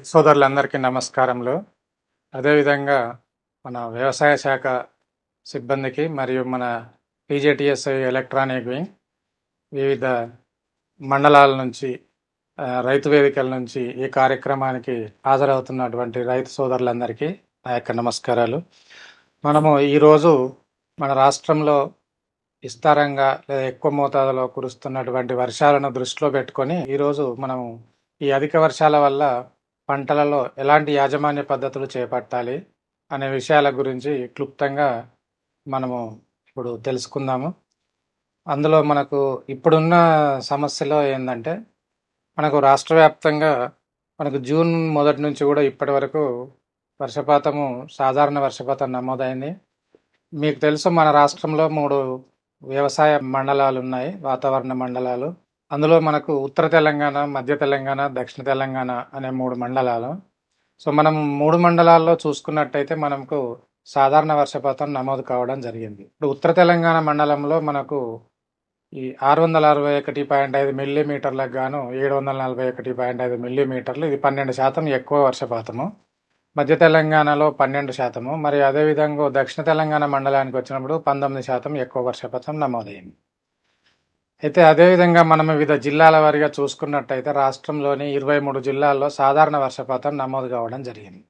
రైతు సోదరులందరికీ నమస్కారములు. అదేవిధంగా మన వ్యవసాయ శాఖ సిబ్బందికి మరియు మన పీజేటిఎస్ ఎలక్ట్రానిక్ వింగ్ వివిధ మండలాల నుంచి రైతు వేదికల నుంచి ఈ కార్యక్రమానికి హాజరవుతున్నటువంటి రైతు సోదరులందరికీ నా యొక్క నమస్కారాలు. మనము ఈరోజు మన రాష్ట్రంలో విస్తారంగా లేదా ఎక్కువ మోతాదులో కురుస్తున్నటువంటి వర్షాలను దృష్టిలో పెట్టుకొని ఈరోజు మనము ఈ అధిక వర్షాల వల్ల పంటలలో ఎలాంటి యాజమాన్య పద్ధతులు చేపట్టాలి అనే విషయాల గురించి క్లుప్తంగా మనము ఇప్పుడు తెలుసుకుందాము. అందులో మనకు ఇప్పుడున్న సమస్యలో ఏంటంటే మనకు రాష్ట్ర వ్యాప్తంగా మనకు జూన్ మొదటి నుంచి కూడా ఇప్పటి వరకు వర్షపాతము సాధారణ వర్షపాతం నమోదైంది. మీకు తెలుసు మన రాష్ట్రంలో మూడు వ్యవసాయ మండలాలు ఉన్నాయి వాతావరణ మండలాలు. అందులో మనకు ఉత్తర తెలంగాణ మధ్య తెలంగాణ దక్షిణ తెలంగాణ అనే మూడు మండలాలు. సో మనం మూడు మండలాల్లో చూసుకున్నట్టయితే మనకు సాధారణ వర్షపాతం నమోదు కావడం జరిగింది. ఇప్పుడు ఉత్తర తెలంగాణ మండలంలో మనకు ఈ ఆరు వందల అరవై ఒకటి పాయింట్ ఐదు మిల్లీమీటర్లకు గాను ఏడు వందల నలభై ఒకటి పాయింట్ ఐదు మిల్లీమీటర్లు. ఇది పన్నెండు శాతం ఎక్కువ వర్షపాతము. మధ్య తెలంగాణలో పన్నెండు శాతము. మరి అదేవిధంగా దక్షిణ తెలంగాణ మండలానికి వచ్చినప్పుడు పంతొమ్మిది శాతం ఎక్కువ వర్షపాతం నమోదైంది. అయితే అదేవిధంగా మనం వివిధ జిల్లాల వారీగా చూసుకున్నట్టయితే రాష్ట్రంలోని ఇరవై మూడు జిల్లాల్లో సాధారణ వర్షపాతం నమోదు కావడం జరిగింది.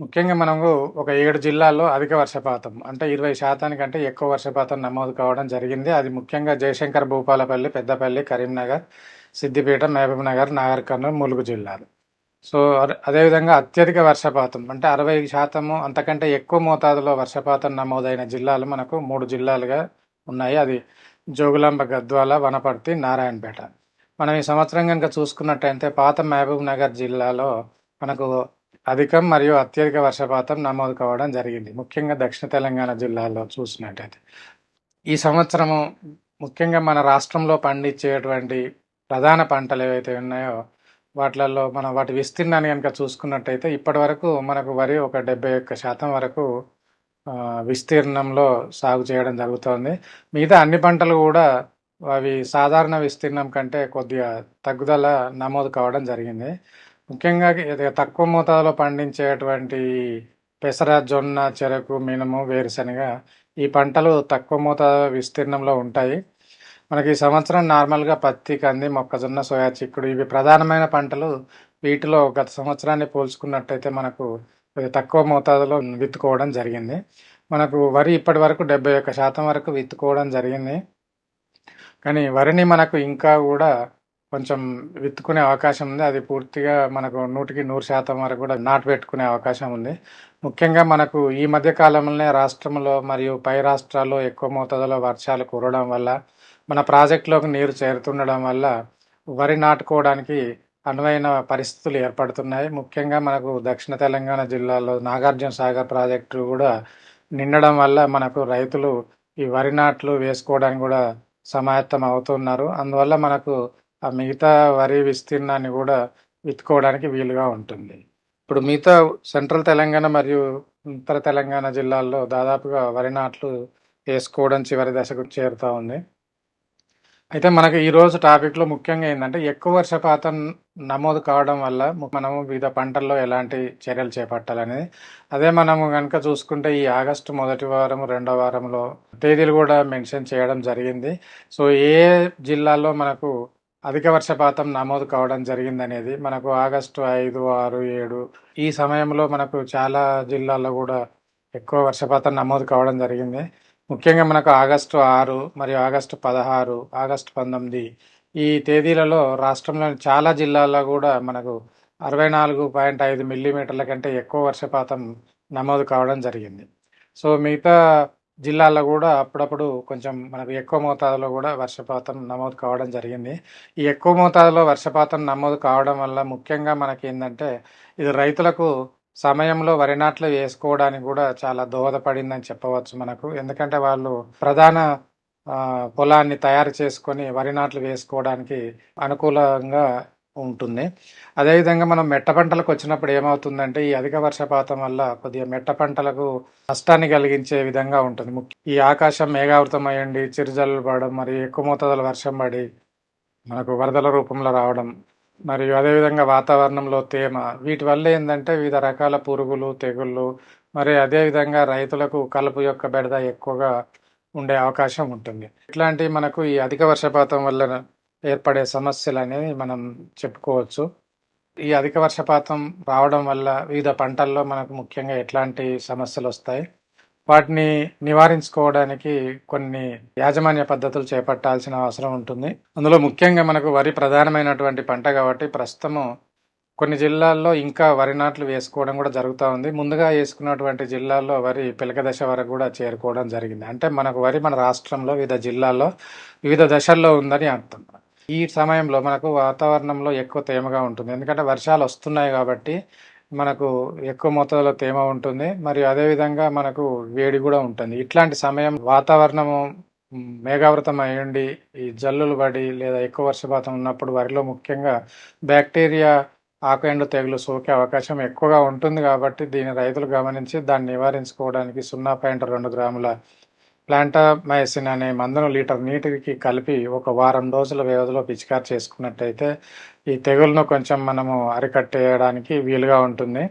ముఖ్యంగా మనము ఒక ఏడు జిల్లాల్లో అధిక వర్షపాతం అంటే ఇరవై శాతానికంటే ఎక్కువ వర్షపాతం నమోదు కావడం జరిగింది. అది ముఖ్యంగా జయశంకర్ భూపాలపల్లి పెద్దపల్లి కరీంనగర్ సిద్దిపేట మహబూబ్ నగర్ నాగర్ కర్నూలు ములుగు జిల్లాలు. సో అదే- అదేవిధంగా అత్యధిక వర్షపాతం అంటే అరవై శాతము అంతకంటే ఎక్కువ మోతాదులో వర్షపాతం నమోదైన జిల్లాలు మనకు మూడు జిల్లాలుగా ఉన్నాయి. అది జోగులాంబ గద్వాల వనపర్తి నారాయణపేట. మనం ఈ సంవత్సరం కనుక చూసుకున్నట్టయితే పాత మహబూబ్ నగర్ జిల్లాలో మనకు అధికం మరియు అత్యధిక వర్షపాతం నమోదు కావడం జరిగింది. ముఖ్యంగా దక్షిణ తెలంగాణ జిల్లాలో చూసినట్టయితే. ఈ సంవత్సరము ముఖ్యంగా మన రాష్ట్రంలో పండించేటువంటి ప్రధాన పంటలు ఏవైతే ఉన్నాయో వాటిలలో మనం వాటి విస్తీర్ణాన్ని కనుక చూసుకున్నట్టయితే ఇప్పటి వరకు మనకు వరి ఒక డెబ్బై ఒక్క శాతం వరకు విస్తీర్ణంలో సాగు చేయడం జరుగుతోంది. మిగతా అన్ని పంటలు కూడా అవి సాధారణ విస్తీర్ణం కంటే కొద్దిగా తగ్గుదల నమోదు కావడం జరిగింది. ముఖ్యంగా ఇది తక్కువ మోతాదులో పండించేటువంటి పెసర జొన్న చెరకు మినుము వేరుశనగ ఈ పంటలు తక్కువ మోతాదు విస్తీర్ణంలో ఉంటాయి. మనకి ఈ సంవత్సరం నార్మల్గా పత్తి కంది మొక్కజొన్న సోయా చిక్కుడు ఇవి ప్రధానమైన పంటలు. వీటిలో గత సంవత్సరాన్ని పోల్చుకున్నట్టయితే మనకు తక్కువ మోతాదులో విత్తుకోవడం జరిగింది. మనకు వరి ఇప్పటి వరకు డెబ్బై ఒక్క శాతం వరకు విత్తుకోవడం జరిగింది. కానీ వరిని మనకు ఇంకా కూడా కొంచెం విత్తుకునే అవకాశం ఉంది. అది పూర్తిగా మనకు నూటికి నూరు శాతం వరకు కూడా నాటు పెట్టుకునే అవకాశం ఉంది. ముఖ్యంగా మనకు ఈ మధ్య కాలంలోనే రాష్ట్రంలో మరియు పై రాష్ట్రాల్లో ఎక్కువ మోతాదులో వర్షాలు కురవడం వల్ల మన ప్రాజెక్టులోకి నీరు చేరుతుండడం వల్ల వరి నాటుకోవడానికి అనువైన పరిస్థితులు ఏర్పడుతున్నాయి. ముఖ్యంగా మనకు దక్షిణ తెలంగాణ జిల్లాలో నాగార్జున సాగర్ ప్రాజెక్టు కూడా నిండడం వల్ల మనకు రైతులు ఈ వరి నాట్లు వేసుకోవడానికి కూడా సమాయత్తం అవుతున్నారు. అందువల్ల మనకు ఆ మిగతా వరి విస్తీర్ణాన్ని కూడా విత్తుకోవడానికి వీలుగా ఉంటుంది. ఇప్పుడు మిగతా సెంట్రల్ తెలంగాణ మరియు ఉత్తర తెలంగాణ జిల్లాల్లో దాదాపుగా వరి నాట్లు వేసుకోవడం చివరి దశకు చేరుతూ ఉంది. అయితే మనకు ఈ రోజు టాపిక్లో ముఖ్యంగా ఏంటంటే ఎక్కువ వర్షపాతం నమోదు కావడం వల్ల మనము వివిధ పంటల్లో ఎలాంటి చర్యలు చేపట్టాలనేది. అదే మనము కనుక చూసుకుంటే ఈ ఆగస్టు మొదటి వారం రెండో వారంలో తేదీలు కూడా మెన్షన్ చేయడం జరిగింది. సో ఏ జిల్లాల్లో మనకు అధిక వర్షపాతం నమోదు కావడం జరిగింది అనేది మనకు ఆగస్టు ఐదు ఆరు ఏడు ఈ సమయంలో మనకు చాలా జిల్లాల్లో కూడా ఎక్కువ వర్షపాతం నమోదు కావడం జరిగింది. ముఖ్యంగా మనకు ఆగస్టు ఆరు మరియు ఆగస్టు పదహారు ఆగస్టు పంతొమ్మిది ఈ తేదీలలో రాష్ట్రంలోని చాలా జిల్లాల్లో కూడా మనకు అరవై నాలుగు పాయింట్ ఐదు మిల్లీమీటర్ల కంటే ఎక్కువ వర్షపాతం నమోదు కావడం జరిగింది. సో మిగతా జిల్లాల్లో కూడా అప్పుడప్పుడు కొంచెం మనకు ఎక్కువ మోతాదులో కూడా వర్షపాతం నమోదు కావడం జరిగింది. ఈ ఎక్కువ మోతాదులో వర్షపాతం నమోదు కావడం వల్ల ముఖ్యంగా మనకి ఏంటంటే ఇది రైతులకు సమయంలో వరి నాట్లు వేసుకోవడానికి కూడా చాలా దోహదపడిందని చెప్పవచ్చు మనకు. ఎందుకంటే వాళ్ళు ప్రధాన పొలాన్ని తయారు చేసుకొని వరి నాట్లు వేసుకోవడానికి అనుకూలంగా ఉంటుంది. అదేవిధంగా మనం మెట్ట పంటలకు వచ్చినప్పుడు ఏమవుతుందంటే ఈ అధిక వర్షపాతం వల్ల కొద్దిగా మెట్ట పంటలకు నష్టాన్ని కలిగించే విధంగా ఉంటుంది. ముఖ్య ఈ ఆకాశం మేఘావృతం అయ్యండి చిరుజల్లు పడడం మరి ఎక్కువ మోతాదులో వర్షం పడి మనకు వరదల రూపంలో రావడం మరియు అదేవిధంగా వాతావరణంలో తేమ వీటి వల్ల ఏంటంటే వివిధ రకాల పురుగులు తెగుళ్ళు మరి అదేవిధంగా రైతులకు కలుపు యొక్క బెడద ఎక్కువగా ఉండే అవకాశం ఉంటుంది. ఇట్లాంటి మనకు ఈ అధిక వర్షపాతం వల్ల ఏర్పడే సమస్యలు అనేవి మనం చెప్పుకోవచ్చు. ఈ అధిక వర్షపాతం రావడం వల్ల వివిధ పంటల్లో మనకు ముఖ్యంగా ఎట్లాంటి సమస్యలు వస్తాయి వాటిని నివారించుకోవడానికి కొన్ని యాజమాన్య పద్ధతులు చేపట్టాల్సిన అవసరం ఉంటుంది. అందులో ముఖ్యంగా మనకు వరి ప్రధానమైనటువంటి పంట కాబట్టి ప్రస్తుతము కొన్ని జిల్లాల్లో ఇంకా వరి నాట్లు వేసుకోవడం కూడా జరుగుతూ ఉంది. ముందుగా వేసుకున్నటువంటి జిల్లాల్లో వరి పిలక దశ వరకు కూడా చేరుకోవడం జరిగింది. అంటే మనకు వరి మన రాష్ట్రంలో వివిధ జిల్లాల్లో వివిధ దశల్లో ఉందని అర్థం. ఈ సమయంలో మనకు వాతావరణంలో ఎక్కువ తేమగా ఉంటుంది. ఎందుకంటే వర్షాలు వస్తున్నాయి కాబట్టి మనకు ఎక్కువ మొత్తంలో తేమ ఉంటుంది మరియు అదేవిధంగా మనకు వేడి కూడా ఉంటుంది. ఇట్లాంటి సమయం వాతావరణము మేఘావృతం అయ్యుండి ఈ జల్లులు పడి లేదా ఎక్కువ వర్షపాతం ఉన్నప్పుడు వరిలో ముఖ్యంగా బ్యాక్టీరియా ఆకుఎండు తెగులు సోకే అవకాశం ఎక్కువగా ఉంటుంది కాబట్టి దీన్ని రైతులు గమనించి దాన్ని నివారించుకోవడానికి సున్నా పాయింట్ రెండు గ్రాముల ప్లాంటామైసిన్ అనే మందును లీటర్ నీటికి కలిపి ఒక వారం రోజుల వ్యవధిలో పిచికారి చేసుకున్నట్టయితే ఈ తెగులను కొంచెం మనము అరికట్టేయడానికి వీలుగా ఉంటుంది.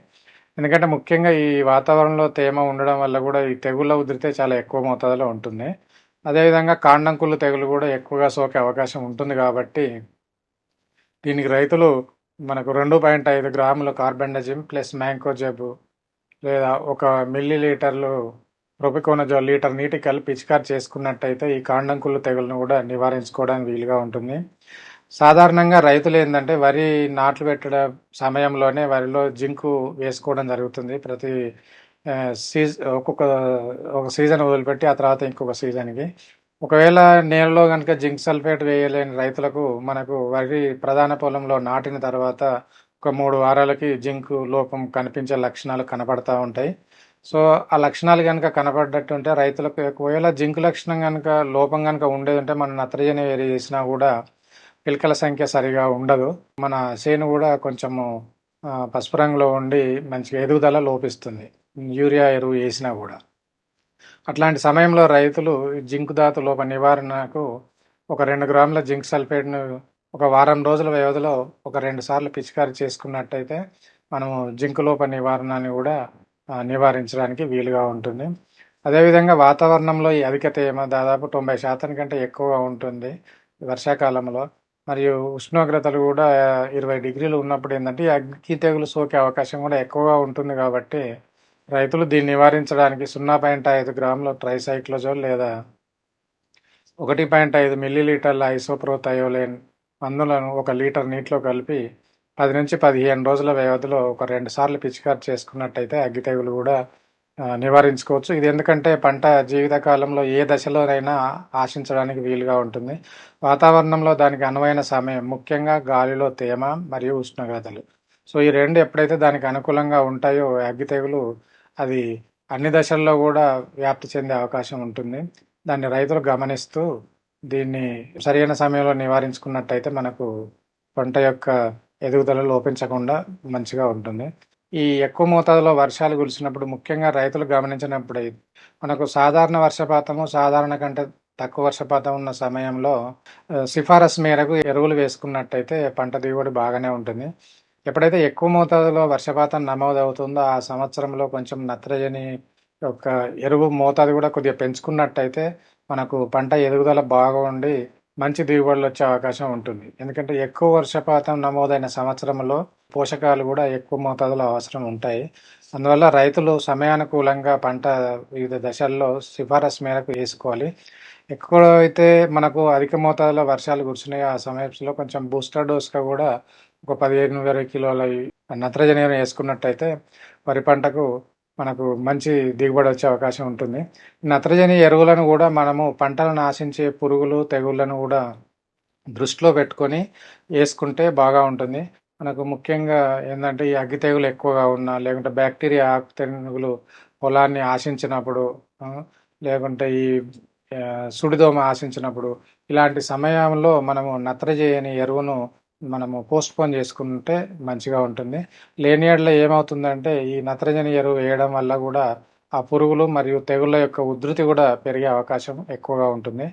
ఎందుకంటే ముఖ్యంగా ఈ వాతావరణంలో తేమ ఉండడం వల్ల కూడా ఈ తెగుళ్ళ ఉదిరితే చాలా ఎక్కువ మోతాదులో ఉంటుంది. అదేవిధంగా కాండంకుళ్ళు తెగులు కూడా ఎక్కువగా సోకే అవకాశం ఉంటుంది కాబట్టి దీనికి రైతులు మనకు రెండు పాయింట్ ఐదు గ్రాముల కార్బెండజిమ్ ప్లస్ మ్యాంకోజెబ్ లేదా ఒక మిల్లీ లీటర్లు ప్రొపికోనజోల్ లీటర్ నీటి కలిపి పిచికారి చేసుకున్నట్టయితే ఈ కాండంకుళ్ళు తెగులను కూడా నివారించుకోవడానికి వీలుగా ఉంటుంది. సాధారణంగా రైతులు ఏంటంటే వరి నాట్లు పెట్టడం సమయంలోనే వరిలో జింకు వేసుకోవడం జరుగుతుంది. ప్రతి సీజ సీజ్ ఒక్కొక్క ఒక సీజన్ వదిలిపెట్టి ఆ తర్వాత ఇంకొక సీజన్కి. ఒకవేళ నేలలో కనుక జింక్ సల్ఫేట్ వేయలేని రైతులకు మనకు వరి ప్రధాన పొలంలో నాటిన తర్వాత ఒక మూడు వారాలకి జింక్ లోపం కనిపించే లక్షణాలు కనపడతా ఉంటాయి. సో ఆ లక్షణాలు కనుక కనపడ్డట్టు ఉంటే రైతులకు ఒకవేళ జింక్ లక్షణం కనుక లోపం కనుక ఉండేది ఉంటే మనం నత్రజని వేరు చేసినా కూడా పిలకల సంఖ్య సరిగా ఉండదు. మన చేను కూడా కొంచెము పసుపు రంగులో ఉండి మంచిగా ఎదుగుదల లోపిస్తుంది. యూరియా ఎరువు వేసినా కూడా. అట్లాంటి సమయంలో రైతులు జింక్ ధాతు లోప నివారణకు ఒక రెండు గ్రాముల జింక్ సల్ఫేట్ను ఒక వారం రోజుల వ్యవధిలో ఒక రెండు సార్లు పిచికారి చేసుకున్నట్టయితే మనము జింక్ లోప నివారణని కూడా నివారించడానికి వీలుగా ఉంటుంది. అదేవిధంగా వాతావరణంలో ఈ అధిక తేమ దాదాపు తొంభై శాతం కంటే ఎక్కువగా ఉంటుంది వర్షాకాలంలో. మరియు ఉష్ణోగ్రతలు కూడా ఇరవై డిగ్రీలు ఉన్నప్పుడు ఏంటంటే అగ్గి తెగులు సోకే అవకాశం కూడా ఎక్కువగా ఉంటుంది కాబట్టి రైతులు దీన్ని నివారించడానికి సున్నా పాయింట్ ఐదు గ్రాముల ట్రైసైక్లోజోల్ లేదా ఒకటి పాయింట్ ఐదు మిల్లీలీటర్ల ఐసోప్రోథయోలేన్ మందులను ఒక లీటర్ నీటిలో కలిపి పది నుంచి పదిహేను రోజుల వ్యవధిలో ఒక రెండు సార్లు పిచికారి చేసుకున్నట్టయితే అగ్గి తెగులు కూడా నివారించుకోవచ్చు. ఇది ఎందుకంటే పంట జీవితకాలంలో ఏ దశలోనైనా ఆశించడానికి వీలుగా ఉంటుంది. వాతావరణంలో దానికి అనువైన సమయం ముఖ్యంగా గాలిలో తేమ మరియు ఉష్ణోగ్రతలు. సో ఈ రెండు ఎప్పుడైతే దానికి అనుకూలంగా ఉంటాయో అగ్గి తెగులు అది అన్ని దశల్లో కూడా వ్యాప్తి చెందే అవకాశం ఉంటుంది. దాన్ని రైతులు గమనిస్తూ దీన్ని సరైన సమయంలో నివారించుకున్నట్టయితే మనకు పంట యొక్క ఎదుగుదల లోపించకుండా మంచిగా ఉంటుంది. ఈ ఎక్కువ మోతాదులో వర్షాలు కురిసినప్పుడు ముఖ్యంగా రైతులు గమనించినప్పుడు మనకు సాధారణ వర్షపాతము సాధారణ కంటే తక్కువ వర్షపాతం ఉన్న సమయంలో సిఫారసు మేరకు ఎరువులు వేసుకున్నట్టయితే పంట దిగుబడి బాగానే ఉంటుంది. ఎప్పుడైతే ఎక్కువ మోతాదులో వర్షపాతం నమోదవుతుందో ఆ సంవత్సరంలో కొంచెం నత్రజని యొక్క ఎరువు మోతాదు కూడా కొద్దిగా పెంచుకున్నట్టయితే మనకు పంట ఎదుగుదల బాగా ఉండి మంచి దిగుబడులు వచ్చే అవకాశం ఉంటుంది. ఎందుకంటే ఎక్కువ వర్షపాతం నమోదైన సంవత్సరంలో పోషకాలు కూడా ఎక్కువ మోతాదులో అవసరం ఉంటాయి. అందువల్ల రైతులు సమయానుకూలంగా పంట వివిధ దశల్లో సిఫారసు మేరకు వేసుకోవాలి. ఎక్కువ అయితే మనకు అధిక మోతాదులో వర్షాలు కురిసినాయి. ఆ సమయంలో కొంచెం బూస్టర్ డోస్గా కూడా ఒక పదిహేను ఇరవై కిలోల నత్రజని వేసుకున్నట్టయితే వరి పంటకు మనకు మంచి దిగుబడి వచ్చే అవకాశం ఉంటుంది. నత్రజని ఎరువులను కూడా మనము పంటలను ఆశించే పురుగులు తెగుళ్ళను కూడా దృష్టిలో పెట్టుకొని వేసుకుంటే బాగా ఉంటుంది. మనకు ముఖ్యంగా ఏంటంటే ఈ అగ్గి తెగులు ఎక్కువగా ఉన్నా లేకుంటే బ్యాక్టీరియా ఆకు తెగులు పొలాన్ని ఆశించినప్పుడు లేకుంటే ఈ సుడిదోమ ఆశించినప్పుడు ఇలాంటి సమయంలో మనము నత్రజని ఎరువును మనము పోస్ట్ పోన్ చేసుకుంటే మంచిగా ఉంటుంది. లేని ఏడలో ఏమవుతుందంటే ఈ నత్రజని ఎరువు వేయడం వల్ల కూడా ఆ పురుగులు మరియు తెగుళ్ళ యొక్క ఉధృతి కూడా పెరిగే అవకాశం ఎక్కువగా ఉంటుంది.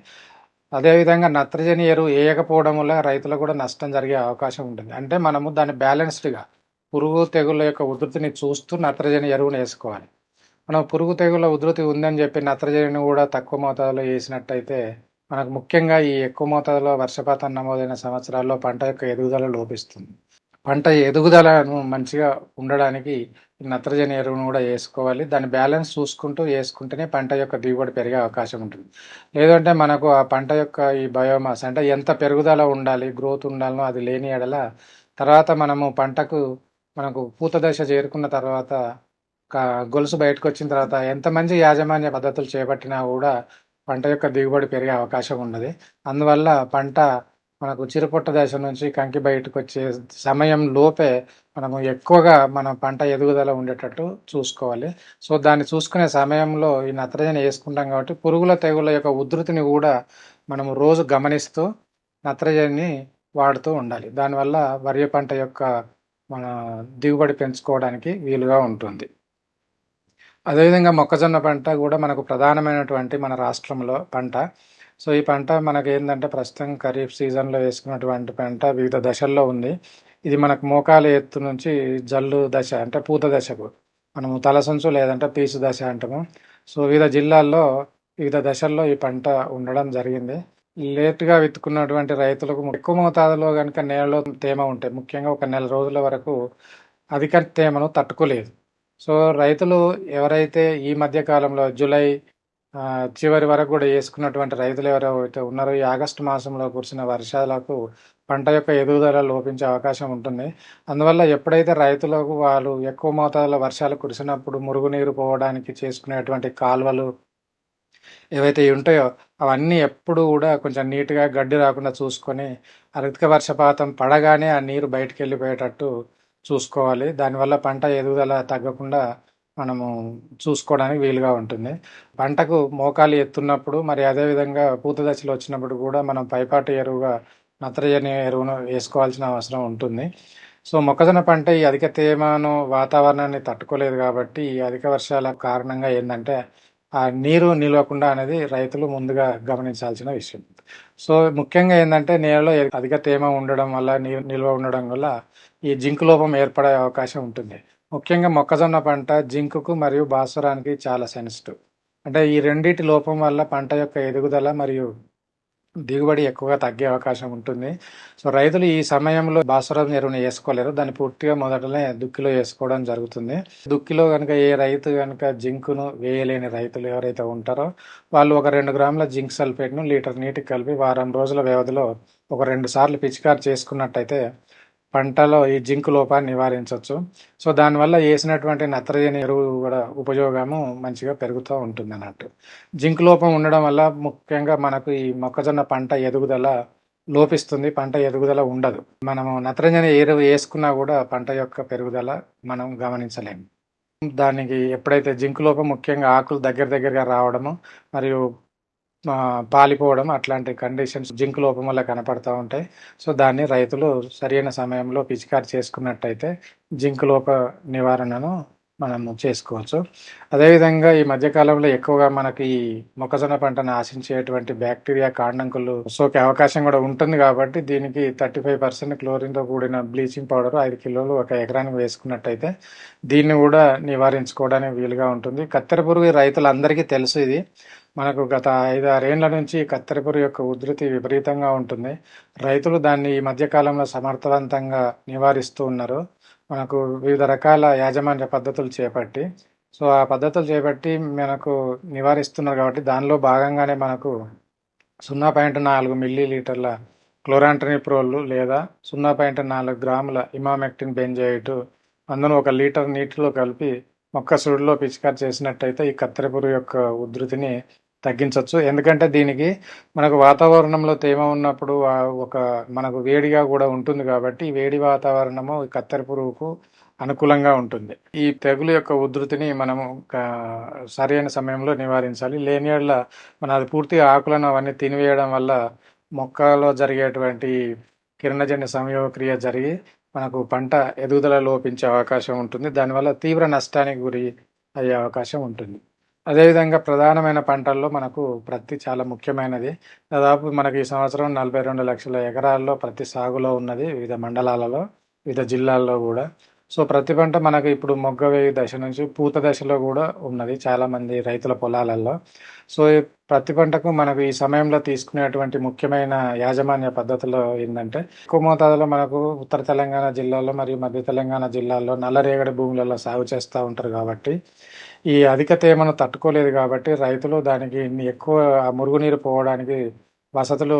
అదేవిధంగా నత్రజని ఎరువు వేయకపోవడం వల్ల రైతులకు కూడా నష్టం జరిగే అవకాశం ఉంటుంది. అంటే మనము దాన్ని బ్యాలెన్స్డ్గా పురుగు తెగుళ్ళ యొక్క ఉధృతిని చూస్తూ నత్రజని ఎరువును వేసుకోవాలి. మనం పురుగు తెగుళ్ళ ఉధృతి ఉందని చెప్పి నత్రజనిని కూడా తక్కువ మోతాదులో వేసినట్టయితే మనకు ముఖ్యంగా ఈ ఎక్కువ మోతాదులో వర్షపాతం నమోదైన సంవత్సరాల్లో పంట యొక్క ఎదుగుదల లోపిస్తుంది. పంట ఎదుగుదలను మంచిగా ఉండడానికి నత్రజని ఎరువును కూడా వేసుకోవాలి. దాని బ్యాలెన్స్ చూసుకుంటూ వేసుకుంటేనే పంట యొక్క దిగుబడి పెరిగే అవకాశం ఉంటుంది. లేదంటే మనకు ఆ పంట యొక్క ఈ బయోమాస్ అంటే ఎంత పెరుగుదల ఉండాలి గ్రోత్ ఉండాలనో అది లేని ఎడల తర్వాత మనము పంటకు మనకు పూత దశ చేరుకున్న తర్వాత గొలుసు బయటకు వచ్చిన తర్వాత ఎంత మంచి యాజమాన్య పద్ధతులు చేపట్టినా కూడా పంట యొక్క దిగుబడి పెరిగే అవకాశం ఉన్నది. అందువల్ల పంట మనకు చిరుపుట్ట దశ నుంచి కంకి బయటకు వచ్చే సమయం లోపే మనము ఎక్కువగా మన పంట ఎదుగుదల ఉండేటట్టు చూసుకోవాలి. సో దాన్ని చూసుకునే సమయంలో ఈ నత్రజని వేసుకుంటాం కాబట్టి పురుగుల తెగుల యొక్క ఉధృతిని కూడా మనము రోజు గమనిస్తూ నత్రజనిని వాడుతూ ఉండాలి. దానివల్ల వరి పంట యొక్క మన దిగుబడి పెంచుకోవడానికి వీలుగా ఉంటుంది. అదేవిధంగా మొక్కజొన్న పంట కూడా మనకు ప్రధానమైనటువంటి మన రాష్ట్రంలో పంట. సో ఈ పంట మనకి ఏంటంటే ప్రస్తుతం ఖరీఫ్ సీజన్లో వేసుకున్నటువంటి పంట వివిధ దశల్లో ఉంది. ఇది మనకు మోకాలు ఎత్తు నుంచి జల్లు దశ అంటే పూత దశకు. మనము తలసంచు లేదంటే పీసు దశ అంటాము. సో వివిధ జిల్లాల్లో వివిధ దశల్లో ఈ పంట ఉండడం జరిగింది. లేట్గా విత్తుకున్నటువంటి రైతులకు ఎక్కువ మోతాదులో కనుక నేలలో తేమ ఉంటే ముఖ్యంగా ఒక నెల రోజుల వరకు అధిక తేమను తట్టుకోలేదు. సో రైతులు ఎవరైతే ఈ మధ్య కాలంలో జూలై చివరి వరకు కూడా వేసుకున్నటువంటి రైతులు ఎవరైతే ఉన్నారో ఈ ఆగస్టు మాసంలో కురిసిన వర్షాలకు పంట యొక్క ఎదుగుదల లోపించే అవకాశం ఉంటుంది. అందువల్ల ఎప్పుడైతే రైతులకు వాళ్ళు ఎక్కువ మోతాదులో వర్షాలు కురిసినప్పుడు మురుగునీరు పోవడానికి చేసుకునేటువంటి కాలువలు ఏవైతే ఉంటాయో అవన్నీ ఎప్పుడు కూడా కొంచెం నీట్గా గడ్డి రాకుండా చూసుకొని అధిక వర్షపాతం పడగానే ఆ నీరు బయటికి వెళ్ళిపోయేటట్టు చూసుకోవాలి. దానివల్ల పంట ఎదుగుదల తగ్గకుండా మనము చూసుకోవడానికి వీలుగా ఉంటుంది. పంటకు మోకాలు ఎత్తున్నప్పుడు మరి అదేవిధంగా పూత దశలు వచ్చినప్పుడు కూడా మనం పైపాటి ఎరువుగా నత్రజని ఎరువును వేసుకోవాల్సిన అవసరం ఉంటుంది. సో మొక్కజొన్న పంట ఈ అధిక తేమను వాతావరణాన్ని తట్టుకోలేదు కాబట్టి ఈ అధిక వర్షాల కారణంగా ఏంటంటే ఆ నీరు నిలవకుండా అనేది రైతులు ముందుగా గమనించాల్సిన విషయం. సో ముఖ్యంగా ఏంటంటే నేలలో అధిక తేమ ఉండడం వల్ల నీరు నిల్వ ఉండడం వల్ల ఈ జింక్ లోపం ఏర్పడే అవకాశం ఉంటుంది. ముఖ్యంగా మొక్కజొన్న పంట జింకుకు మరియు భాస్వరానికి చాలా సెన్సిటివ్. అంటే ఈ రెండిటి లోపం వల్ల పంట యొక్క ఎదుగుదల మరియు దిగుబడి ఎక్కువగా తగ్గే అవకాశం ఉంటుంది. సో రైతులు ఈ సమయంలో భాస్వరం ఎరువుని వేసుకోలేరు. దాన్ని పూర్తిగా మొదటనే దుక్కిలో వేసుకోవడం జరుగుతుంది. దుక్కిలో కనుక ఏ రైతు కనుక జింకును వేయలేని రైతులు ఎవరైతే ఉంటారో వాళ్ళు ఒక రెండు గ్రాముల జింక్ సల్ఫేట్ను లీటర్ నీటికి కలిపి వారం రోజుల వ్యవధిలో ఒక రెండు సార్లు పిచికారి చేసుకున్నట్టయితే పంటలో ఈ జింక్ లోపాన్ని నివారించవచ్చు. సో దానివల్ల వేసినటువంటి నత్రజని ఎరువు కూడా ఉపయోగము మంచిగా పెరుగుతూ ఉంటుంది అన్నట్టు జింక్ లోపం ఉండడం వల్ల ముఖ్యంగా మనకు ఈ మొక్కజొన్న పంట ఎదుగుదల లోపిస్తుంది. పంట ఎదుగుదల ఉండదు. మనము నత్రజని ఎరువు వేసుకున్నా కూడా పంట యొక్క పెరుగుదల మనం గమనించలేము. దానికి ఎప్పుడైతే జింక్ లోపం ముఖ్యంగా ఆకులు దగ్గర దగ్గరగా రావడము మరియు పాలిపోవడం అట్లాంటి కండిషన్స్ జింక్ లోపం వల్ల కనపడతా ఉంటాయి. సో దాన్ని రైతులు సరైన సమయంలో పిచికారి చేసుకున్నట్టయితే జింక్ లోప నివారణను మనము చేసుకోవచ్చు. అదేవిధంగా ఈ మధ్యకాలంలో ఎక్కువగా మనకి ఈ మొక్కజొన్న పంటను ఆశించేటువంటి బ్యాక్టీరియా కాండంకులు సోకే అవకాశం కూడా ఉంటుంది కాబట్టి దీనికి థర్టీ ఫైవ్ పర్సెంట్ క్లోరిన్తో కూడిన బ్లీచింగ్ పౌడర్ ఐదు కిలోలు ఒక ఎకరానికి వేసుకున్నట్టయితే దీన్ని కూడా నివారించుకోవడానికి వీలుగా ఉంటుంది. కత్తెర పురుగు రైతులందరికీ తెలుసు ఇది. మనకు గత ఐదు నుంచి కత్తెరపురి యొక్క ఉధృతి విపరీతంగా ఉంటుంది. రైతులు దాన్ని ఈ మధ్యకాలంలో సమర్థవంతంగా నివారిస్తూ ఉన్నారు. మనకు వివిధ రకాల యాజమాన్య పద్ధతులు చేపట్టి సో ఆ పద్ధతులు చేపట్టి మనకు నివారిస్తున్నారు కాబట్టి దానిలో భాగంగానే మనకు సున్నా పాయింట్ నాలుగు మిల్లీ లీటర్ల క్లోరాంట్రినిప్రోల్ లేదా సున్నా పాయింట్ నాలుగు గ్రాముల ఇమామెక్టిన్ బెంజైట్ అందులో ఒక లీటర్ నీటిలో కలిపి మొక్క సుడిలో పిచికారి చేసినట్టయితే ఈ కత్తెరపురు యొక్క ఉధృతిని తగ్గించవచ్చు ఎందుకంటే దీనికి మనకు వాతావరణంలో తేమ ఉన్నప్పుడు ఒక మనకు వేడిగా కూడా ఉంటుంది కాబట్టి వేడి వాతావరణము కత్తెర పురుగుకు అనుకూలంగా ఉంటుంది. ఈ తెగులు యొక్క ఉధృతిని మనము సరైన సమయంలో నివారించాలి. లేని యెడల మన అది పూర్తిగా ఆకులను అవన్నీ తినివేయడం వల్ల మొక్కలో జరిగేటువంటి కిరణజన్య సంయోగక్రియ జరిగి మనకు పంట ఎదుగుదల లోపించే అవకాశం ఉంటుంది. దానివల్ల తీవ్ర నష్టానికి గురి అయ్యే అవకాశం ఉంటుంది. అదేవిధంగా ప్రధానమైన పంటల్లో మనకు ప్రత్తి చాలా ముఖ్యమైనది. దాదాపు మనకి ఈ సంవత్సరం నలభై రెండు లక్షల ఎకరాల్లో ప్రతి సాగులో ఉన్నది వివిధ మండలాలలో వివిధ జిల్లాల్లో కూడా. సో ప్రతి పంట మనకు ఇప్పుడు మొగ్గ వేయి దశ నుంచి పూత దశలో కూడా ఉన్నది చాలామంది రైతుల పొలాలలో. సో ప్రతి పంటకు మనకు ఈ సమయంలో తీసుకునేటువంటి ముఖ్యమైన యాజమాన్య పద్ధతులు ఏంటంటే ఎక్కువ మోతాదులో మనకు ఉత్తర తెలంగాణ జిల్లాలో మరియు మధ్య తెలంగాణ జిల్లాల్లో నల్లరేగడి భూములలో సాగు చేస్తూ ఉంటారు కాబట్టి ఈ అధిక తేమను తట్టుకోలేదు కాబట్టి రైతులు దానికి ఎక్కువ ఆ మురుగునీరు పోవడానికి వసతులు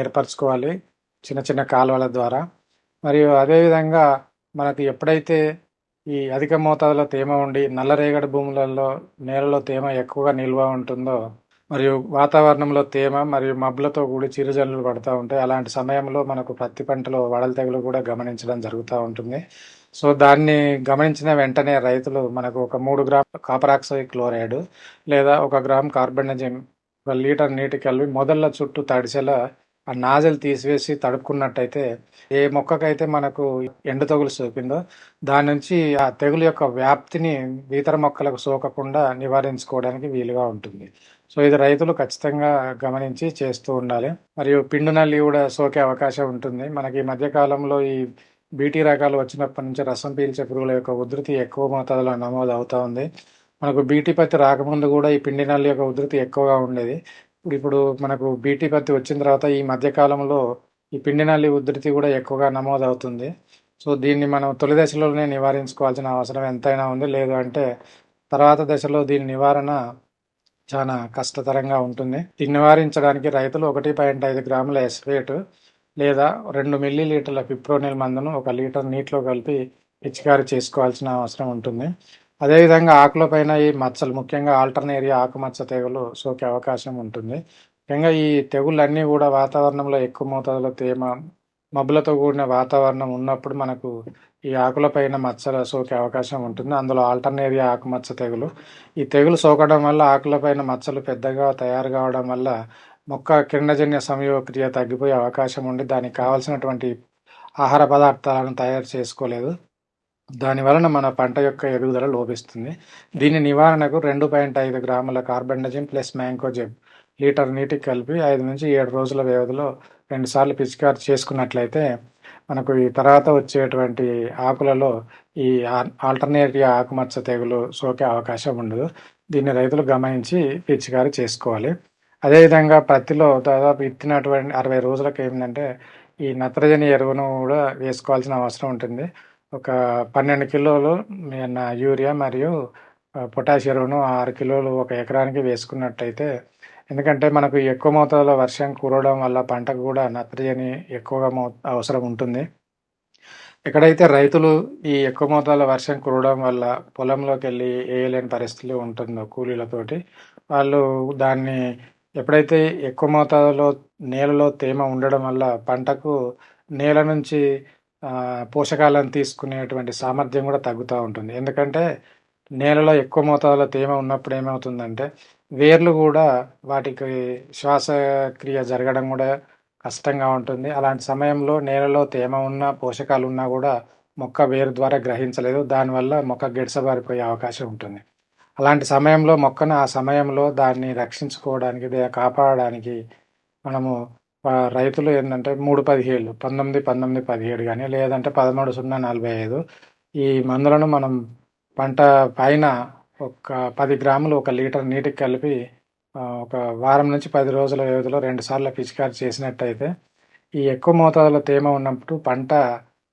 ఏర్పరచుకోవాలి చిన్న చిన్న కాలువల ద్వారా. మరియు అదేవిధంగా మనకు ఎప్పుడైతే ఈ అధిక మోతాదులో తేమ ఉండి నల్లరేగడి భూములలో నేలలో తేమ ఎక్కువగా నిల్వ ఉంటుందో మరియు వాతావరణంలో తేమ మరియు మబ్బులతో కూడి చిరుజల్లులు పడుతూ ఉంటాయి అలాంటి సమయంలో మనకు పత్తి పంటలో వడల తెగులు కూడా గమనించడం జరుగుతూ ఉంటుంది. సో దాన్ని గమనించిన వెంటనే రైతులు మనకు ఒక మూడు గ్రామ్ కాపరాక్సైడ్ క్లోరైడ్ లేదా ఒక గ్రామ్ కార్బనజన్ ఒక లీటర్ నీటి కలిపి మొదళ్ళ చుట్టూ తడిసేలా ఆ నాజల్ తీసివేసి తడుపుకున్నట్టయితే ఏ మొక్కకైతే మనకు ఎండు తెగులు సోకిందో దాని నుంచి ఆ తెగులు యొక్క వ్యాప్తిని ఇతర మొక్కలకు సోకకుండా నివారించుకోవడానికి వీలుగా ఉంటుంది. సో ఇది రైతులు ఖచ్చితంగా గమనించి చేస్తూ ఉండాలి. మరియు పిండు నల్లి కూడా సోకే అవకాశం ఉంటుంది. మనకి ఈ మధ్య కాలంలో ఈ బీటీ రకాలు వచ్చినప్పటి నుంచి రసం పీల్చే పురుగుల యొక్క ఉధృతి ఎక్కువ మోతాదులో నమోదు అవుతూ ఉంది. మనకు బీటీ పత్తి రాకముందు కూడా ఈ పిండి నల్లి యొక్క ఉధృతి ఎక్కువగా ఉండేది. ఇప్పుడు మనకు బీటీ పత్తి వచ్చిన తర్వాత ఈ మధ్యకాలంలో ఈ పిండి నల్లి ఉధృతి కూడా ఎక్కువగా నమోదు అవుతుంది. సో దీన్ని మనం తొలి దశలోనే నివారించుకోవాల్సిన అవసరం ఎంతైనా ఉంది. లేదు అంటే తర్వాత దశలో దీని నివారణ చాలా కష్టతరంగా ఉంటుంది. దీన్ని నివారించడానికి రైతులు ఒకటి పాయింట్ ఐదు గ్రాముల ఎస్వేటు లేదా రెండు మిల్లీ లీటర్ల పిప్రోనిల్ మందును ఒక లీటర్ నీటిలో కలిపి పిచికారి చేసుకోవాల్సిన అవసరం ఉంటుంది. అదేవిధంగా ఆకుల పైన ఈ మచ్చలు ముఖ్యంగా ఆల్టర్నేరియా ఆకుమచ్చ తెగులు సోకే అవకాశం ఉంటుంది. ముఖ్యంగా ఈ తెగుళ్ళన్నీ కూడా వాతావరణంలో ఎక్కువ మోతాదులో తేమ మబ్బులతో కూడిన వాతావరణం ఉన్నప్పుడు మనకు ఈ ఆకుల పైన మచ్చలు సోకే అవకాశం ఉంటుంది. అందులో ఆల్టర్నేరియా ఆకుమచ్చ తెగులు. ఈ తెగులు సోకడం వల్ల ఆకుల పైన మచ్చలు పెద్దగా తయారు కావడం వల్ల మొక్క కిరణజన్య సంయోగక్రియ తగ్గిపోయే అవకాశం ఉండి దానికి కావలసినటువంటి ఆహార పదార్థాలను తయారు చేసుకోలేదు. దాని వలన మన పంట యొక్క ఎదుగుదల లోపిస్తుంది. దీని నివారణకు రెండు పాయింట్ ఐదు గ్రాముల కార్బెండజిన్ ప్లస్ మ్యాంకోజెబ్ లీటర్ నీటికి కలిపి ఐదు నుంచి ఏడు రోజుల వ్యవధిలో రెండుసార్లు పిచికారి చేసుకున్నట్లయితే మనకు ఈ తర్వాత వచ్చేటువంటి ఆకులలో ఈ ఆల్టర్నేటివ్ ఆకుమచ్చ తెగులు సోకే అవకాశం ఉండదు. దీన్ని రైతులు గమనించి పిచికారి చేసుకోవాలి. అదేవిధంగా పత్తిలో దాదాపు ఇత్తినటువంటి అరవై రోజులకు ఏంటంటే ఈ నత్రజని ఎరువును కూడా వేసుకోవాల్సిన అవసరం ఉంటుంది. ఒక పన్నెండు కిలోలు మన యూరియా మరియు ఆ, పొటాష్ ఎరువును ఆరు కిలోలు ఒక ఎకరానికి వేసుకున్నట్టయితే ఎందుకంటే మనకు ఎక్కువ మోతాదులో వర్షం కురవడం వల్ల పంటకు కూడా నత్రజని ఎక్కువగా మో అవసరం ఉంటుంది. ఎక్కడైతే రైతులు ఈ ఎక్కువ మోతాదులో వర్షం కురవడం వల్ల పొలంలోకి వెళ్ళి వేయలేని పరిస్థితి ఉంటుందో కూలీలతోటి వాళ్ళు దాన్ని ఎప్పుడైతే ఎక్కువ మోతాదులో నేలలో తేమ ఉండడం వల్ల పంటకు నేల నుంచి ఆ, పోషకాలను తీసుకునేటువంటి సామర్థ్యం కూడా తగ్గుతూ ఉంటుంది. ఎందుకంటే నేలలో ఎక్కువ మోతాదులో తేమ ఉన్నప్పుడు ఏమవుతుందంటే వేర్లు కూడా వాటికి శ్వాసక్రియ జరగడం కూడా కష్టంగా ఉంటుంది. అలాంటి సమయంలో నేలలో తేమ ఉన్న పోషకాలు ఉన్నా కూడా మొక్క వేరు ద్వారా గ్రహించలేదు. దానివల్ల మొక్క గెడసబారిపోయే అవకాశం ఉంటుంది. అలాంటి సమయంలో మొక్కను ఆ సమయంలో దాన్ని రక్షించుకోవడానికి దే- కాపాడడానికి మనము ఆ, రైతులు ఏంటంటే మూడు పదిహేళ్ళు పంతొమ్మిది పంతొమ్మిది పదిహేడు కానీ లేదంటే పదమూడు సున్నా నలభై ఐదు ఈ మందులను మనం పంట పైన ఒక పది గ్రాములు ఒక లీటర్ నీటికి కలిపి ఆ, ఒక వారం నుంచి పది రోజుల వ్యవధిలో రెండు సార్లు పిచికారి చేసినట్టయితే ఈ ఎక్కువ మోతాదులో తేమ ఉన్నప్పుడు పంట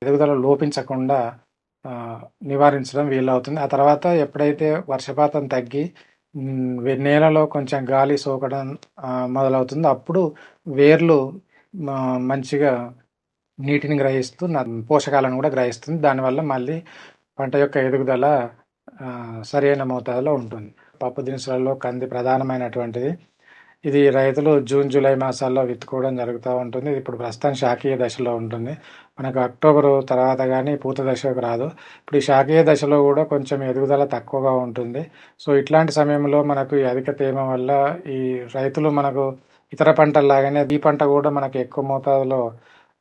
ఎదుగుదల లోపించకుండా నివారించడం వీలవుతుంది. ఆ తర్వాత ఎప్పుడైతే వర్షపాతం తగ్గి నేలలో కొంచెం గాలి సోకడం మొదలవుతుంది మొదలవుతుందో అప్పుడు వేర్లు మంచిగా నీటిని గ్రహిస్తూ న- పోషకాలను కూడా గ్రహిస్తుంది. దానివల్ల మళ్ళీ పంట యొక్క ఎదుగుదల సరైన మోతాదులో ఉంటుంది. పప్పు దినుసులలో కంది ప్రధానమైనటువంటిది. ఇది రైతులు జూన్ జూలై మాసాల్లో విత్తుకోవడం జరుగుతూ ఉంటుంది. ఇది ఇప్పుడు ప్రస్తుతం శాఖీయ దశలో ఉంటుంది. మనకు అక్టోబర్ తర్వాత కానీ పూత దశకు రాదు. ఇప్పుడు ఈ శాఖీయ దశలో కూడా కొంచెం ఎదుగుదల తక్కువగా ఉంటుంది. సో ఇట్లాంటి సమయంలో మనకు ఈ అధిక తేమ వల్ల ఈ రైతులు మనకు ఇతర పంటల్లాగానే ఈ పంట కూడా మనకు ఎక్కువ మోతాదులో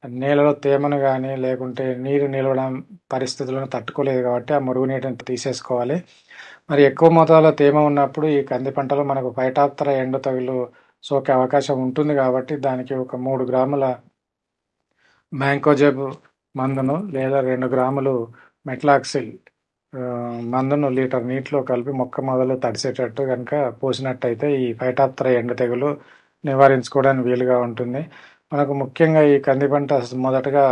నేలలో తేమను కానీ లేకుంటే నీరు నిలవడం పరిస్థితులను తట్టుకోలేదు కాబట్టి ఆ మురుగునీటిని తీసేసుకోవాలి. మరి ఎక్కువ మోతాదులో తేమ ఉన్నప్పుడు ఈ కంది పంటలో మనకు పైటాప్తర ఎండ తగులు సోకే అవకాశం ఉంటుంది కాబట్టి దానికి ఒక మూడు గ్రాముల మ్యాంకోజెబ్ మందును లేదా రెండు గ్రాములు మెట్లాక్సిల్ మందును లీటర్ నీటిలో కలిపి మొక్క మొదలు తడిసేటట్టు కనుక పోసినట్టయితే ఈ పైటాప్తర ఎండ తెగులు నివారించుకోవడానికి వీలుగా ఉంటుంది. మనకు ముఖ్యంగా ఈ కంది పంట మొదటగా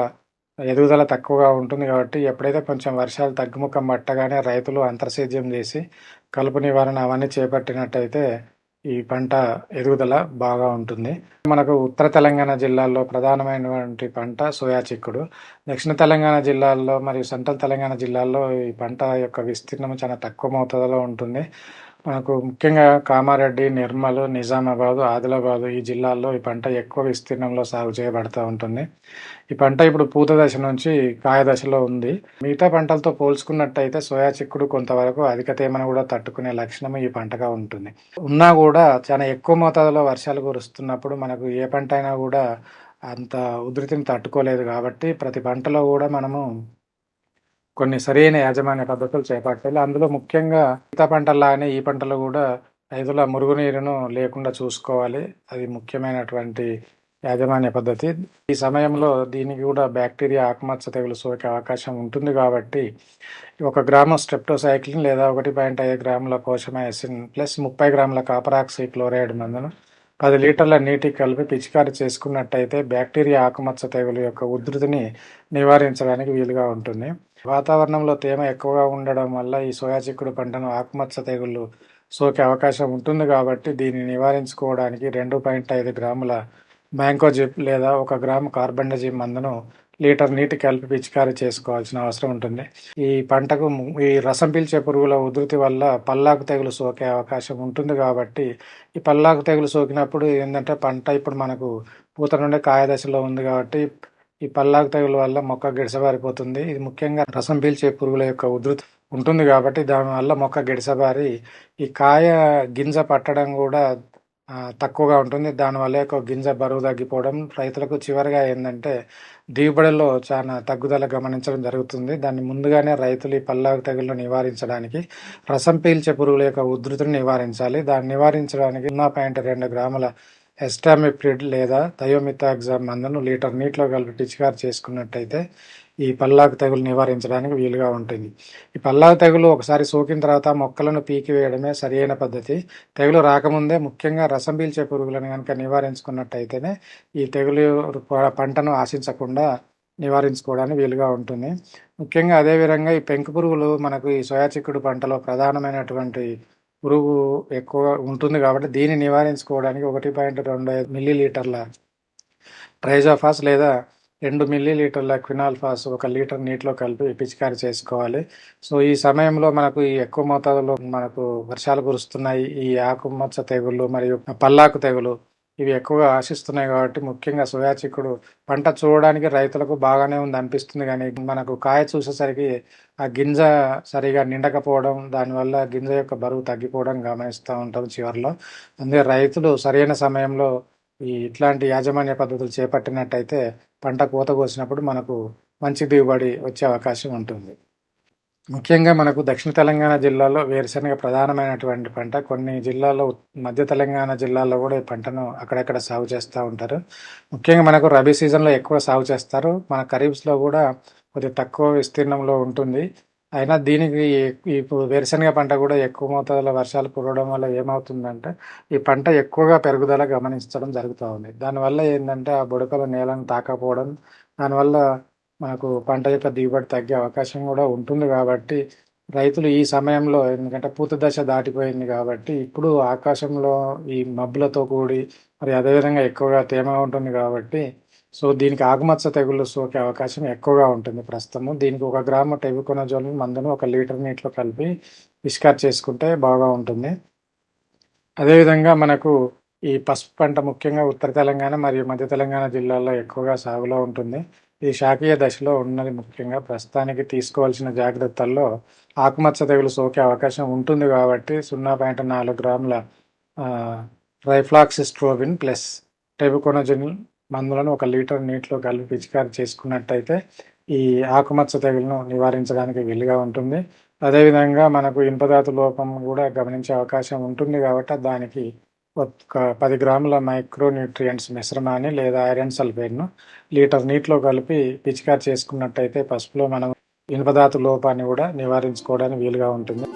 ఎదుగుదల తక్కువగా ఉంటుంది కాబట్టి ఎప్పుడైతే కొంచెం వర్షాలు తగ్గుముఖం పట్టగానే రైతులు అంతర్సేద్యం చేసి కలుపు నివారణ అవన్నీ చేపట్టినట్టయితే ఈ పంట ఎదుగుదల బాగా ఉంటుంది. మనకు ఉత్తర తెలంగాణ జిల్లాల్లో ప్రధానమైనటువంటి పంట సోయా చిక్కుడు. దక్షిణ తెలంగాణ జిల్లాల్లో మరియు సెంట్రల్ తెలంగాణ జిల్లాల్లో ఈ పంట యొక్క విస్తీర్ణం చాలా తక్కువ మోతాదులో ఉంటుంది. మనకు ముఖ్యంగా కామారెడ్డి నిర్మల్ నిజామాబాద్ ఆదిలాబాద్ ఈ జిల్లాల్లో ఈ పంట ఎక్కువ విస్తీర్ణంలో సాగు చేయబడతా ఉంటుంది. ఈ పంట ఇప్పుడు పూత దశ నుంచి కాయ దశలో ఉంది. మిగతా పంటలతో పోల్చుకున్నట్టయితే సోయా చిక్కుడు కొంతవరకు అధిక తేమను కూడా తట్టుకునే లక్షణం ఈ పంటగా ఉంటుంది. ఉన్నా కూడా చాలా ఎక్కువ మోతాదులో వర్షాలు కురుస్తున్నప్పుడు మనకు ఏ పంట అయినా కూడా అంత ఉధృతిని తట్టుకోలేదు కాబట్టి ప్రతి పంటలో కూడా మనము కొన్ని సరైన యాజమాన్య పద్ధతులు చేపట్టాలి. అందులో ముఖ్యంగా మిగతా పంటల్లానే ఈ పంటలు కూడా రైతుల మురుగునీరును లేకుండా చూసుకోవాలి. అది ముఖ్యమైనటువంటి యాజమాన్య పద్ధతి. ఈ సమయంలో దీనికి కూడా బ్యాక్టీరియా ఆకుమచ్చ తెగులు సోకే అవకాశం ఉంటుంది కాబట్టి ఒక గ్రాము స్ట్రెప్టోసైక్లిన్ లేదా ఒకటి పాయింట్ ఐదు గ్రాముల కోశమైసిన్ ప్లస్ ముప్పై గ్రాముల కాపరాక్సి క్లోరైడ్ మందును పది లీటర్ల నీటికి కలిపి పిచికారి చేసుకున్నట్టయితే బ్యాక్టీరియా ఆకుమచ్చ తెగులు యొక్క ఉధృతిని నివారించడానికి వీలుగా ఉంటుంది. వాతావరణంలో తేమ ఎక్కువగా ఉండడం వల్ల ఈ సోయా చిక్కుడు పంటను ఆకుమచ్చ తెగుళ్ళు సోకే అవకాశం ఉంటుంది కాబట్టి దీన్ని నివారించుకోవడానికి రెండు పాయింట్ ఐదు గ్రాముల మ్యాంకోజిప్ లేదా ఒక గ్రాము కార్బండజిప్ మందును లీటర్ నీటి కలిపి పిచికారీ చేసుకోవాల్సిన అవసరం ఉంటుంది. ఈ పంటకు ఈ రసం పీల్చే పురుగుల ఉధృతి వల్ల పల్లాకు తెగులు సోకే అవకాశం ఉంటుంది కాబట్టి ఈ పల్లాకు తెగులు సోకినప్పుడు ఏంటంటే పంట ఇప్పుడు మనకు పూత నుండి కాయ దశలో ఉంది కాబట్టి ఈ పల్లాకు తెగులు వల్ల మొక్క గిడసబారిపోతుంది. ఇది ముఖ్యంగా రసం పీల్చే పురుగుల యొక్క ఉధృతి ఉంటుంది కాబట్టి దానివల్ల మొక్క గిడసబారి ఈ కాయ గింజ పట్టడం కూడా తక్కువగా ఉంటుంది. దానివల్ల యొక్క గింజ బరువు తగ్గిపోవడం రైతులకు చివరిగా ఏంటంటే దిగుబడిలో చాలా తగ్గుదల గమనించడం జరుగుతుంది. దాన్ని ముందుగానే రైతులు ఈ పల్లాకు తెగుళ్ళు నివారించడానికి రసం పీల్చే పురుగుల యొక్క ఉధృతిని నివారించాలి. దాన్ని నివారించడానికి సున్నా పాయింట్ రెండు గ్రాముల ఎస్టామిప్రిడ్ లేదా థయోమితాగ్జామ్ మందును లీటర్ నీటిలో కలిపి పిచికారి చేసుకున్నట్టయితే ఈ పల్లాకు తెగులు నివారించడానికి వీలుగా ఉంటుంది. ఈ పల్లాకు తెగులు ఒకసారి సోకిన తర్వాత మొక్కలను పీకి వేయడమే సరియైన పద్ధతి. తెగులు రాకముందే ముఖ్యంగా రసం పీల్చే పురుగులను కనుక నివారించుకున్నట్టయితేనే ఈ తెగులు పంటను ఆశించకుండా నివారించుకోవడానికి వీలుగా ఉంటుంది. ముఖ్యంగా అదేవిధంగా ఈ పెంకు పురుగులు మనకు ఈ సోయా చిక్కుడు పంటలో ప్రధానమైనటువంటి పురుగు ఎక్కువ ఉంటుంది కాబట్టి దీన్ని నివారించుకోవడానికి ఒకటి పాయింట్ రెండు ఐదు మిల్లీ లీటర్ల ట్రైజోఫాస్ లేదా రెండు మిల్లీ లీటర్ల క్వినాల్ఫాస్ ఒక లీటర్ నీటిలో కలిపి పిచికారి చేసుకోవాలి. సో ఈ సమయంలో మనకు ఈ ఎక్కువ మోతాదులో మనకు వర్షాలు కురుస్తున్నాయి. ఈ ఆకుమచ్చ తెగులు మరియు పల్లాకు తెగులు ఇవి ఎక్కువగా ఆశిస్తున్నాయి కాబట్టి ముఖ్యంగా సోయా పంట చూడడానికి రైతులకు బాగానే ఉంది అనిపిస్తుంది కానీ మనకు కాయ చూసేసరికి ఆ గింజ సరిగా నిండకపోవడం దానివల్ల గింజ యొక్క బరువు తగ్గిపోవడం గమనిస్తూ ఉంటాం చివరిలో. అందుకే రైతులు సరైన సమయంలో ఈ ఇట్లాంటి యాజమాన్య పద్ధతులు చేపట్టినట్టయితే పంట కోత కోసినప్పుడు మనకు మంచి దిగుబడి వచ్చే అవకాశం ఉంటుంది. ముఖ్యంగా మనకు దక్షిణ తెలంగాణ జిల్లాలో వేరుశనగ ప్రధానమైనటువంటి పంట. కొన్ని జిల్లాల్లో మధ్య తెలంగాణ జిల్లాల్లో కూడా ఈ పంటను అక్కడక్కడ సాగు చేస్తూ ఉంటారు. ముఖ్యంగా మనకు రబీ సీజన్లో ఎక్కువ సాగు చేస్తారు. మన ఖరీఫ్స్లో కూడా కొద్దిగా తక్కువ విస్తీర్ణంలో ఉంటుంది. అయినా దీనికి ఈ- ఇప్పుడు వేరుశనగ పంట కూడా ఎక్కువ మోతాదులో వర్షాలు కురవడం వల్ల ఏమవుతుందంటే ఈ పంట ఎక్కువగా పెరుగుదల గమనించడం జరుగుతూ ఉంది. దానివల్ల ఏంటంటే ఆ బుడకలు నేలను తాకపోవడం దానివల్ల మనకు పంట యొక్క దిగుబడి తగ్గే అవకాశం కూడా ఉంటుంది కాబట్టి రైతులు ఈ సమయంలో ఎందుకంటే పూత దశ దాటిపోయింది కాబట్టి ఇప్పుడు ఆకాశంలో ఈ మబ్బులతో కూడి మరి అదేవిధంగా ఎక్కువగా తేమ ఉంటుంది కాబట్టి సో దీనికి ఆకుమచ్చ తెగుళ్ళు సోకే అవకాశం ఎక్కువగా ఉంటుంది ప్రస్తుతము. దీనికి ఒక గ్రాము టెబుకొనజోల్ మందును ఒక లీటర్ నీటిలో కలిపి పిష్కార్ చేసుకుంటే బాగా ఉంటుంది. అదేవిధంగా మనకు ఈ పసుపు పంట ముఖ్యంగా ఉత్తర తెలంగాణ మరియు మధ్య తెలంగాణ జిల్లాల్లో ఎక్కువగా సాగులో ఉంటుంది. ఈ శాఖీయ దశలో ఉన్నది ముఖ్యంగా ప్రస్తుతానికి తీసుకోవాల్సిన జాగ్రత్తల్లో ఆకుమచ్చ తెగులు సోకే అవకాశం ఉంటుంది కాబట్టి సున్నా పాయింట్ నాలుగు గ్రాముల ట్రైఫ్లాక్సిస్ట్రోబిన్ ప్లస్ టెబుకొనజిన్ మందులను ఒక లీటర్ నీటిలో కలిపి పిచికారి చేసుకున్నట్టయితే ఈ ఆకుమచ్చ తెగులను నివారించడానికి వీలుగా ఉంటుంది. అదేవిధంగా మనకు ఇనుపధాతు లోపం కూడా గమనించే అవకాశం ఉంటుంది కాబట్టి దానికి ఒక పది గ్రాముల మైక్రో న్యూట్రియంట్స్ మిశ్రమాన్ని లేదా ఐరన్ సల్ఫేట్ను లీటర్ నీటిలో కలిపి పిచికారి చేసుకున్నట్టయితే పసుపులో మనం ఇనుపధాతు లోపాన్ని కూడా నివారించుకోవడానికి వీలుగా ఉంటుంది.